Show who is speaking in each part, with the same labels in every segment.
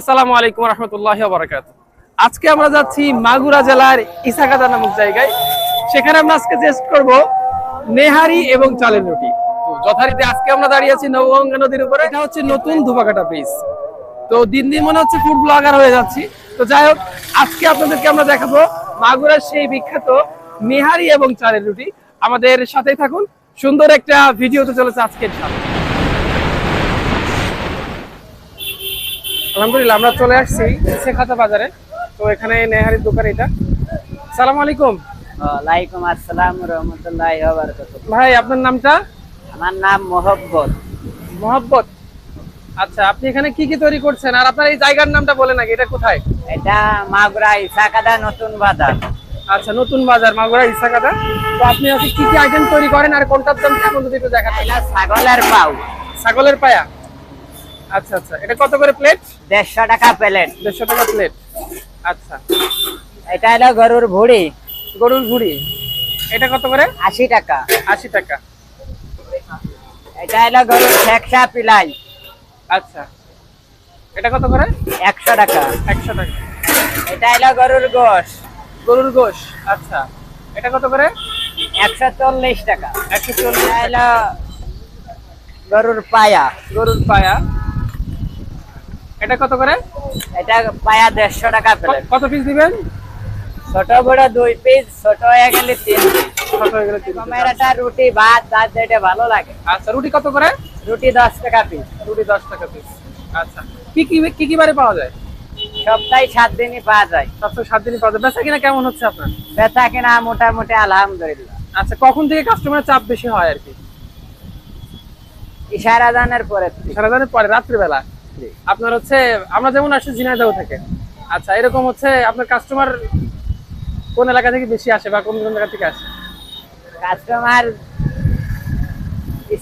Speaker 1: আসসালামু আলাইকুম রহমতুল্লাহ বারাকাত আজকে আমরা যাচ্ছি মাগুরা জেলার ইসাকাদা নামক জায়গায়। সেখানে আমরা আজকে টেস্ট করব নেহারি এবং চালের রুটি। তো যথারীতি আজকে আমরা দাঁড়িয়ে আছি নবগঙ্গা নদীর উপরে। এটা হচ্ছে নতুন ধুপাকাটা ব্রিজ তো দিন দিন মনে হচ্ছে ফুড ব্লগার হয়ে যাচ্ছি। তো যাই হোক, আজকে আপনাদেরকে আমরা দেখাবো মাগুরার সেই বিখ্যাত নেহারি এবং চালের রুটি। আমাদের সাথেই থাকুন। সুন্দর একটা ভিডিও তো চলেছে আজকের সাথে। আলহামদুলিল্লাহ আমরা চলে আসছি শেখাতা বাজারে। তো এখানে নেহারির দোকান এটা। সালাম আলাইকুম।
Speaker 2: ওয়ালাইকুম আসসালাম রহমতুল্লাহ
Speaker 1: ভাই আপনার নামটা?
Speaker 2: আমার নাম মোহব্বত।
Speaker 1: মোহাব্বত। আচ্ছা আপনি এখানে কি কি তৈরি করছেন? আর আপনার এই জায়গার নামটা বলে নাকি এটা কোথায়?
Speaker 2: এটা মাগুরা ইসাকাদা নতুন বাজার।
Speaker 1: আচ্ছা নতুন বাজার মাগুরা ইসাকাদা। তো আপনি কি কি আইটেম তৈরি করেন আর কোনটার দাম কেমন যদি একটু দেখাতেন।
Speaker 2: ছাগলের পাউ।
Speaker 1: ছাগলের পায়া? আচ্ছা আচ্ছা। এটা কত করে প্লেট
Speaker 2: দেড়শো টাকা প্লেট।
Speaker 1: দেড়শো টাকা প্লেট আচ্ছা।
Speaker 2: এটা হলো গরুর ভুড়ি।
Speaker 1: গরুর ঘুড়ি এটা কত করে?
Speaker 2: আশি টাকা।
Speaker 1: আশি টাকা।
Speaker 2: এটা হলো গরুর ঠেকসা পিলাই।
Speaker 1: আচ্ছা। এটা কত করে?
Speaker 2: একশো টাকা।
Speaker 1: একশো টাকা।
Speaker 2: এটা হলো গরুর গোশ।
Speaker 1: গরুর গোশ। আচ্ছা। এটা কত করে?
Speaker 2: একশো চল্লিশ টাকা।
Speaker 1: একশো চল্লিশ
Speaker 2: হলো গরুর পায়া।
Speaker 1: গরুর পায়া। এটা কত করে?
Speaker 2: এটা পায়া দেড়শো টাকা প্লেট।
Speaker 1: কত পিস দিবেন?
Speaker 2: ছোট বড় দুই পিস ছোট হয়ে গেলে তিন একটা রুটি ভাত যার যেটা ভালো লাগে।
Speaker 1: আচ্ছা রুটি কত করে?
Speaker 2: রুটি দশ টাকা পিস
Speaker 1: রুটি দশ টাকা পিস আচ্ছা। কি কি কি কি বারে পাওয়া যায়?
Speaker 2: সপ্তাহে সাত দিনই পাওয়া যায়।
Speaker 1: সপ্তাহে সাত দিনই পাওয়া যায়। বেচা কিনা কেমন হচ্ছে আপনার?
Speaker 2: বেচা কিনা মোটামুটি আলহামদুলিল্লাহ।
Speaker 1: আচ্ছা কখন থেকে কাস্টমারের চাপ বেশি হয় আর কি?
Speaker 2: ইশারা দানের পরে। থেকে।
Speaker 1: সারাদিনের পরে রাত্রিবেলা? আপনার হচ্ছে আমরা যেমন আসছি ঝিনাইদহ থেকে। আচ্ছা এরকম হচ্ছে আপনার কাস্টমার কোন এলাকা থেকে বেশি আসে বা কোন কোন জায়গা থেকে আসে?
Speaker 2: কাস্টমার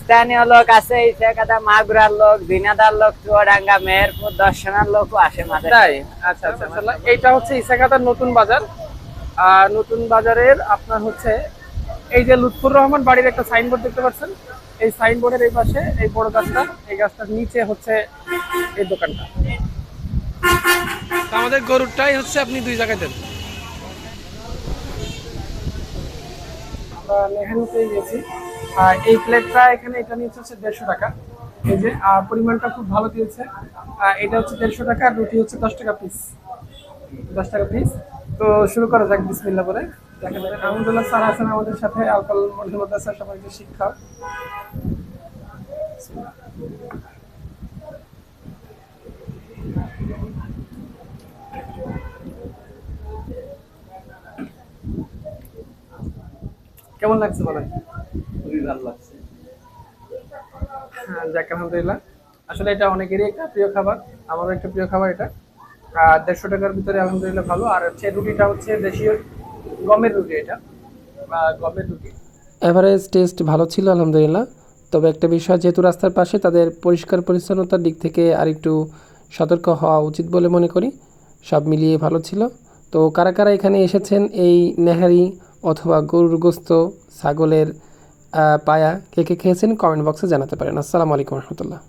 Speaker 2: স্থানীয় লোক আছে ইসাকাদা মাগুরার লোক দিনাদার লোক চুয়াডাঙ্গা মেহেরপুর দর্শনার লোকও আসে মাঝে
Speaker 1: তাই? আচ্ছা আচ্ছা মাশাআল্লাহ। এইটা হচ্ছে ইসাকাতার নতুন বাজার। আর নতুন বাজারের আপনার হচ্ছে এই যে লুৎফুর রহমান বাড়ির একটা সাইনবোর্ড দেখতে পাচ্ছেন। এই সাইনবোর্ডের এই পাশে এই বড় গাছটা এই গাছটার নিচে হচ্ছে এই দোকানটা। আমাদের গরুরটাই হচ্ছে আপনি দুই জায়গায় দেন। আমরা নেহানি পেয়ে গেছি আর এই প্লেটটা এখানে এটা নিচ্ছে হচ্ছে দেড়শো টাকা। এই যে আর পরিমাণটা খুব ভালো দিয়েছে। এটা হচ্ছে দেড়শো টাকা আর রুটি হচ্ছে দশ টাকা পিস দশ টাকা পিস তো শুরু করা যাক বিসমিল্লা করে। দেখা আলহামদুলিল্লাহ স্যার আছেন আমাদের সাথে আলকাল মডেল মাদ্রাসা সবাইকে শিক্ষা কেমন লাগছে বলেন?
Speaker 2: খুবই ভালো লাগছে।
Speaker 1: হ্যাঁ যাক আলহামদুলিল্লাহ। আসলে এটা অনেকেরই একটা প্রিয় খাবার আমারও একটা প্রিয় খাবার এটা। আর দেড়শো টাকার ভিতরে আলহামদুলিল্লাহ ভালো। আর হচ্ছে রুটিটা হচ্ছে দেশীয় গমের রুটি এটা গমের রুটি
Speaker 3: অ্যাভারেজ টেস্ট ভালো ছিল, আলহামদুলিল্লাহ। তবে একটা বিষয়, যেহেতু রাস্তার পাশে, তাদের পরিষ্কার পরিচ্ছন্নতার দিক থেকে আরেকটু সতর্ক হওয়া উচিত বলে মনে করি। সব মিলিয়ে ভালো ছিল। তো কারা কারা এখানে এসেছেন এই নেহারি অথবা গরুর গোস্ত ছাগলের পায়া, কে কে খেয়েছেন, কমেন্ট বক্সে জানাতে পারেন। আসসালামু আলাইকুম রহমতুল্লাহ।